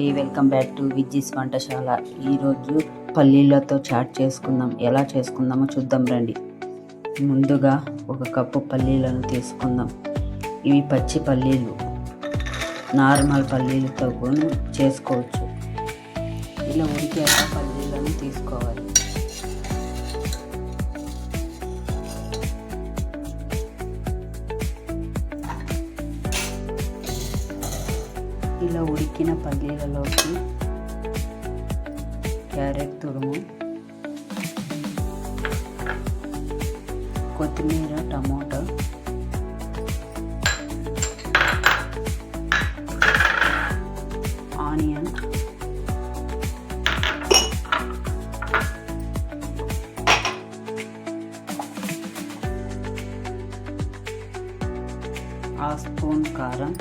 అండి. Welcome back to Vijji's వంటశాల. ఈరోజు పల్లీలతో చాట్ చేసుకుందాం. ఎలా చేసుకుందామో చూద్దాం రండి. ముందుగా ఒక కప్పు పల్లీలను తీసుకుందాం. ఇవి పచ్చి పల్లీలు. నార్మల్ పల్లీలతో కూడా చేసుకోవచ్చు. ఇలా ఉడికాక పల్లీలను తీసుకోవాలి. ఇలా ఉడికిన పల్లీలలోకి క్యారెట్ తురుము కొత్తిమీర టమోటా ఆనియన్ ఆ స్పూన్ కారం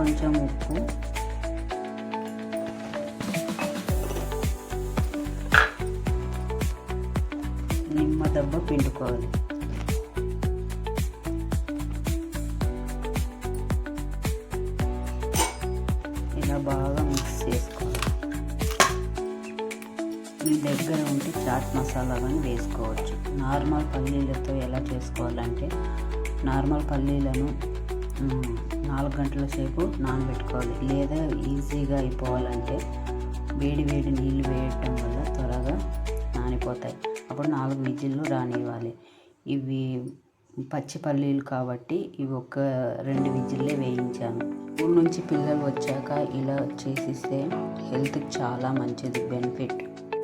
కొంచెం ఉప్పు. నిమ్మ దెబ్బ పిండుకోవాలి. ఇలా బాగా మిక్స్ చేసుకోవాలి. మీ దగ్గర ఉంటే చాట్ మసాలా కానీ వేసుకోవచ్చు. నార్మల్ పల్లీలతో ఎలా చేసుకోవాలంటే నార్మల్ పల్లీలను నాలుగు గంటల సేపు నానబెట్టుకోవాలి. లేదా ఈజీగా అయిపోవాలంటే వేడి వేడి నీళ్ళు వేయటం వల్ల త్వరగా నానిపోతాయి. అప్పుడు నాలుగు విజిల్లు రానివ్వాలి. ఇవి పచ్చి పల్లీలు కాబట్టి ఇవి ఒక రెండు విజిల్లే వేయించాను. ఊరు నుంచి పిల్లలు వచ్చాక ఇలా చేసిస్తే హెల్త్కి చాలా మంచిది బెనిఫిట్.